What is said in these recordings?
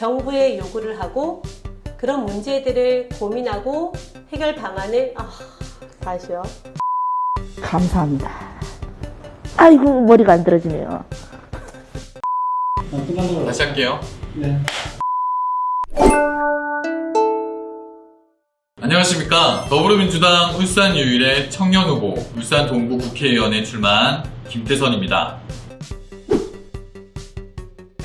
정부에 요구를 하고 그런 문제들을 고민하고 해결 방안을 아, 다시요. 감사합니다. 아이고 머리가 안 들어지네요. 다시 할게요. 안녕하십니까. 더불어민주당 울산 유일의 청년 후보, 울산 동부 국회의원에 출마한 김태선입니다.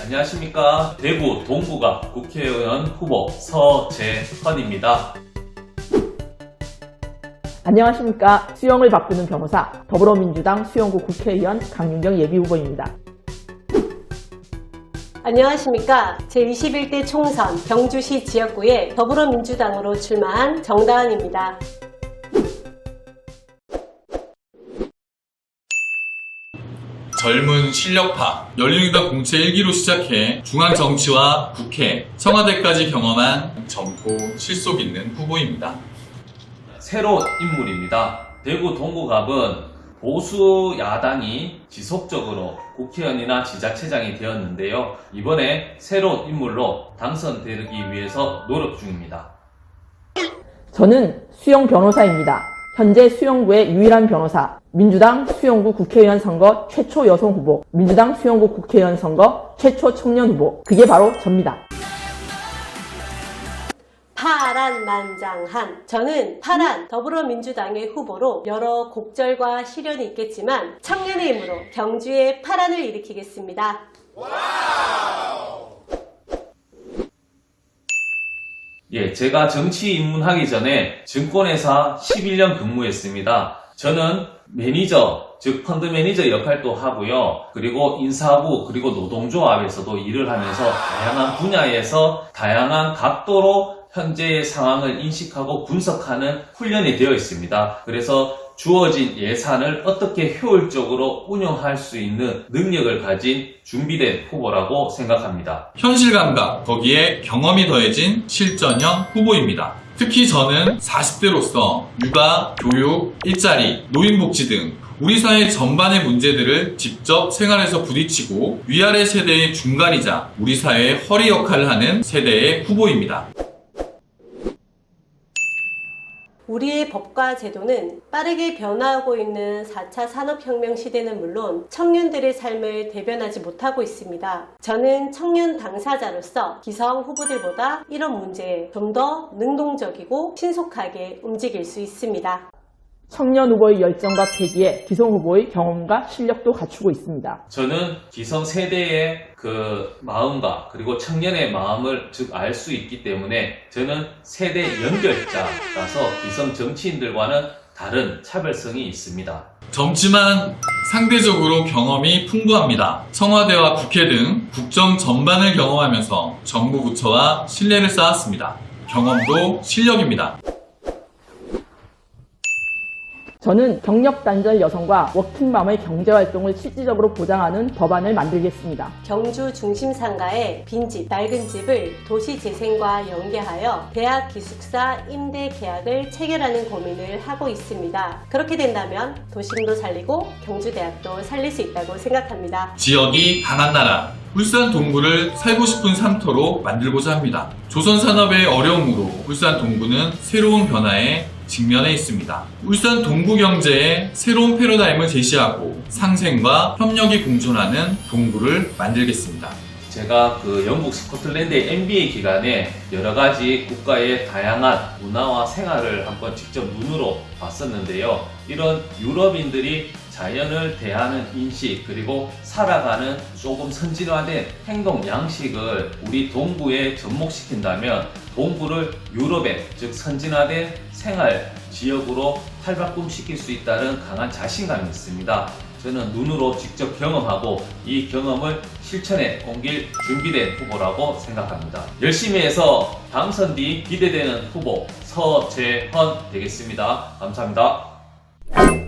안녕하십니까. 대구 동구가 국회의원 후보 서재헌입니다. 안녕하십니까. 수영을 바꾸는 변호사 더불어민주당 수영구 국회의원 강윤경 예비후보입니다. 안녕하십니까. 제21대 총선 경주시 지역구에 더불어민주당으로 출마한 정다은입니다. 젊은 실력파, 열린우리당 공채 1기로 시작해 중앙정치와 국회, 청와대까지 경험한 젊고 실속 있는 후보입니다. 새로운 인물입니다. 대구 동구갑은 보수 야당이 지속적으로 국회의원이나 지자체장이 되었는데요. 이번에 새로운 인물로 당선되기 위해서 노력 중입니다. 저는 수영 변호사입니다. 현재 수영구의 유일한 변호사, 민주당 수영구 국회의원 선거 최초 여성 후보, 민주당 수영구 국회의원 선거 최초 청년 후보, 그게 바로 접니다. 파란만장한 저는 파란 더불어민주당의 후보로 여러 곡절과 시련이 있겠지만 청년의 힘으로 경주의 파란을 일으키겠습니다. 예, 제가 정치 입문하기 전에 증권회사 11년 근무했습니다. 저는 매니저, 즉 펀드 매니저 역할도 하고요. 그리고 인사부, 그리고 노동조합에서도 일을 하면서 다양한 분야에서 다양한 각도로 현재의 상황을 인식하고 분석하는 훈련이 되어 있습니다. 그래서 주어진 예산을 어떻게 효율적으로 운영할 수 있는 능력을 가진 준비된 후보라고 생각합니다. 현실 감각, 거기에 경험이 더해진 실전형 후보입니다. 특히 저는 40대로서 육아, 교육, 일자리, 노인복지 등 우리 사회 전반의 문제들을 직접 생활에서 부딪히고 위아래 세대의 중간이자 우리 사회의 허리 역할을 하는 세대의 후보입니다. 우리의 법과 제도는 빠르게 변화하고 있는 4차 산업혁명 시대는 물론 청년들의 삶을 대변하지 못하고 있습니다. 저는 청년 당사자로서 기성 후보들보다 이런 문제에 좀 더 능동적이고 신속하게 움직일 수 있습니다. 청년 후보의 열정과 패기에 기성 후보의 경험과 실력도 갖추고 있습니다. 저는 기성 세대의 그 마음과 그리고 청년의 마음을 즉 알 수 있기 때문에 저는 세대 연결자라서 기성 정치인들과는 다른 차별성이 있습니다. 젊지만 상대적으로 경험이 풍부합니다. 청와대와 국회 등 국정 전반을 경험하면서 정부 부처와 신뢰를 쌓았습니다. 경험도 실력입니다. 저는 경력 단절 여성과 워킹맘의 경제활동을 실질적으로 보장하는 법안을 만들겠습니다. 경주 중심 상가의 빈집, 낡은 집을 도시재생과 연계하여 대학 기숙사 임대 계약을 체결하는 고민을 하고 있습니다. 그렇게 된다면 도심도 살리고 경주대학도 살릴 수 있다고 생각합니다. 지역이 강한 나라, 울산 동구를 살고 싶은 삼터로 만들고자 합니다. 조선 산업의 어려움으로 울산 동구는 새로운 변화에 직면해 있습니다. 울산 동구 경제에 새로운 패러다임을 제시하고 상생과 협력이 공존하는 동구를 만들겠습니다. 제가 그 영국 스코틀랜드의 MBA 기간에 여러 가지 국가의 다양한 문화와 생활을 한번 직접 눈으로 봤었는데요. 이런 유럽인들이 자연을 대하는 인식 그리고 살아가는 조금 선진화된 행동 양식을 우리 동구에 접목시킨다면 동구를 유럽의 즉 선진화된 생활 지역으로 탈바꿈시킬 수 있다는 강한 자신감이 있습니다. 저는 눈으로 직접 경험하고 이 경험을 실천에 옮길 준비된 후보라고 생각합니다. 열심히 해서 당선 뒤 기대되는 후보 서재헌 되겠습니다. 감사합니다. you